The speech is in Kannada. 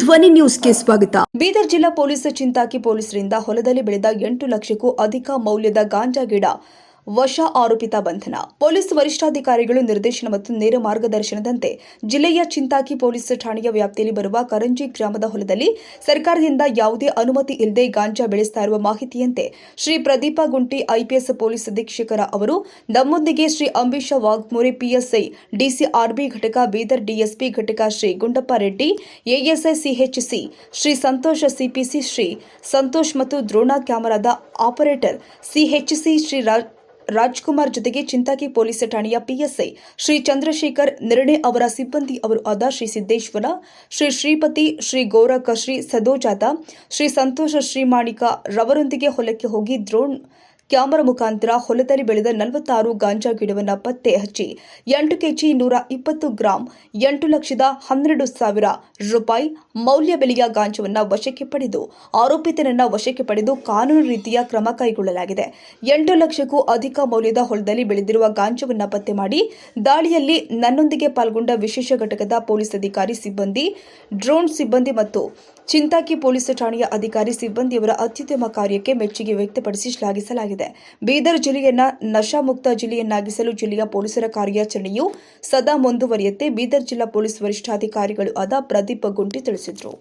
ಧ್ವನಿ ನ್ಯೂಸ್ಗೆ ಸ್ವಾಗತ. ಬೀದರ್ ಜಿಲ್ಲಾ ಪೊಲೀಸ್ ಚಿಂತಾಕಿ ಪೊಲೀಸರಿಂದ ಹೊಲದಲ್ಲಿ ಬೆಳೆದ ಎಂಟು ಲಕ್ಷಕ್ಕೂ ಅಧಿಕ ಮೌಲ್ಯದ ಗಾಂಜಾ ಗಿಡ ವಶ ಆರೋಪಿತ ಬಂಧನ. ಪೊಲೀಸ್ ವರಿಷ್ಠಾಧಿಕಾರಿಗಳು ನಿರ್ದೇಶನ ಮತ್ತು ನೇರ ಮಾರ್ಗದರ್ಶನದಂತೆ ಜಿಲ್ಲೆಯ ಚಿಂತಾಕಿ ಪೊಲೀಸ್ ಠಾಣೆಯ ವ್ಯಾಪ್ತಿಯಲ್ಲಿ ಬರುವ ಕರಂಜಿ ಗ್ರಾಮದ ಹೊಲದಲ್ಲಿ ಸರ್ಕಾರದಿಂದ ಯಾವುದೇ ಅನುಮತಿ ಇಲ್ಲದೆ ಗಾಂಜಾ ಬೆಳೆಸ್ತಾ ಇರುವ ಮಾಹಿತಿಯಂತೆ ಶ್ರೀ ಪ್ರದೀಪ ಗುಂಟಿ ಐಪಿಎಸ್ ಪೊಲೀಸ್ ಅಧೀಕ್ಷಕರ ಅವರು, ನಮ್ಮೊಂದಿಗೆ ಶ್ರೀ ಅಂಬೀಷ ವಾಗ್ಮೋರೆ ಪಿಎಸ್ಐ, ಡಿಸಿಆರ್ಬಿ ಘಟಕ, ಬೀದರ್ ಡಿಎಸ್ಪಿ ಘಟಕ Shri Gundappa Reddy ASI CHC Shri Santosh CPC Shri Santosh ಮತ್ತು ದ್ರೋಣ ಕ್ಯಾಮರಾದ ಆಪರೇಟರ್ ಸಿಹೆಚ್ಸಿ ಶ್ರೀ ರಾಜ್ ರಾಜ್ಕುಮಾರ್ ಜೊತೆಗೆ ಚಿಂತಾಕಿ ಪೊಲೀಸ್ ಠಾಣೆಯ ಪಿಎಸ್ಐ ಶ್ರೀ ಚಂದ್ರಶೇಖರ್ ನಿರ್ಣಯ ಅವರ ಸಿಬ್ಬಂದಿ ಅವರು ಆದ ಶ್ರೀ ಸಿದ್ದೇಶ್ವರ, ಶ್ರೀ ಶ್ರೀಪತಿ, ಶ್ರೀ ಗೌರಕ ಶ್ರೀ ಸದೋಜಾತ, ಶ್ರೀ ಸಂತೋಷ ಶ್ರೀ ಮಾಣಿಕ ರವರೊಂದಿಗೆ ಹೊಲಕ್ಕೆ ಹೋಗಿ ದ್ರೋಣ್ ಕ್ಯಾಮರಾ ಮುಖಾಂತರ ಹೊಲದಲ್ಲಿ ಬೆಳೆದ ನಲವತ್ತಾರು ಗಾಂಜಾ ಗಿಡವನ್ನು ಪತ್ತೆ ಹಚ್ಚಿ ಎಂಟು ಕೆಜಿ ನೂರ ಇಪ್ಪತ್ತು ಗ್ರಾಂ, ಎಂಟು ಲಕ್ಷದ ಹನ್ನೆರಡು ಸಾವಿರ ರೂಪಾಯಿ ಮೌಲ್ಯ ಬೆಲೆಯ ಗಾಂಜಾವನ್ನು ವಶಕ್ಕೆ ಪಡೆದು, ಆರೋಪಿತನನ್ನು ವಶಕ್ಕೆ ಪಡೆದು ಕಾನೂನು ರೀತಿಯ ಕ್ರಮ ಕೈಗೊಳ್ಳಲಾಗಿದೆ. ಎಂಟು ಲಕ್ಷಕ್ಕೂ ಅಧಿಕ ಮೌಲ್ಯದ ಹೊಲದಲ್ಲಿ ಬೆಳೆದಿರುವ ಗಾಂಜಾವನ್ನು ಪತ್ತೆ ಮಾಡಿ ದಾಳಿಯಲ್ಲಿ ನನ್ನೊಂದಿಗೆ ಪಾಲ್ಗೊಂಡ ವಿಶೇಷ ಘಟಕದ ಪೊಲೀಸ್ ಅಧಿಕಾರಿ ಸಿಬ್ಬಂದಿ ಡ್ರೋನ್ ಸಿಬ್ಬಂದಿ ಮತ್ತು ಚಿಂತಾಕಿ ಪೊಲೀಸ್ ಠಾಣೆಯ ಅಧಿಕಾರಿ ಸಿಬ್ಬಂದಿಯವರ ಅತ್ಯುತ್ತಮ ಕಾರ್ಯಕ್ಕೆ ಮೆಚ್ಚುಗೆ ವ್ಯಕ್ತಪಡಿಸಿ ಶ್ಲಾಘಿಸಲಾಗಿದೆ. ಬೀದರ್ ಜಿಲ್ಲೆಯನ್ನ ನಶಾಮುಕ್ತ ಜಿಲ್ಲೆಯನ್ನಾಗಿಸಲು ಜಿಲ್ಲೆಯ ಪೊಲೀಸರ ಕಾರ್ಯಾಚರಣೆಯು ಸದಾ ಮುಂದುವರಿಯುತ್ತೆ, ಬೀದರ್ ಜಿಲ್ಲಾ ಪೊಲೀಸ್ ವರಿಷ್ಠಾಧಿಕಾರಿಗಳು ಆದ ಪ್ರದೀಪ್ ಗುಂಟಿ ತಿಳಿಸಿದರು.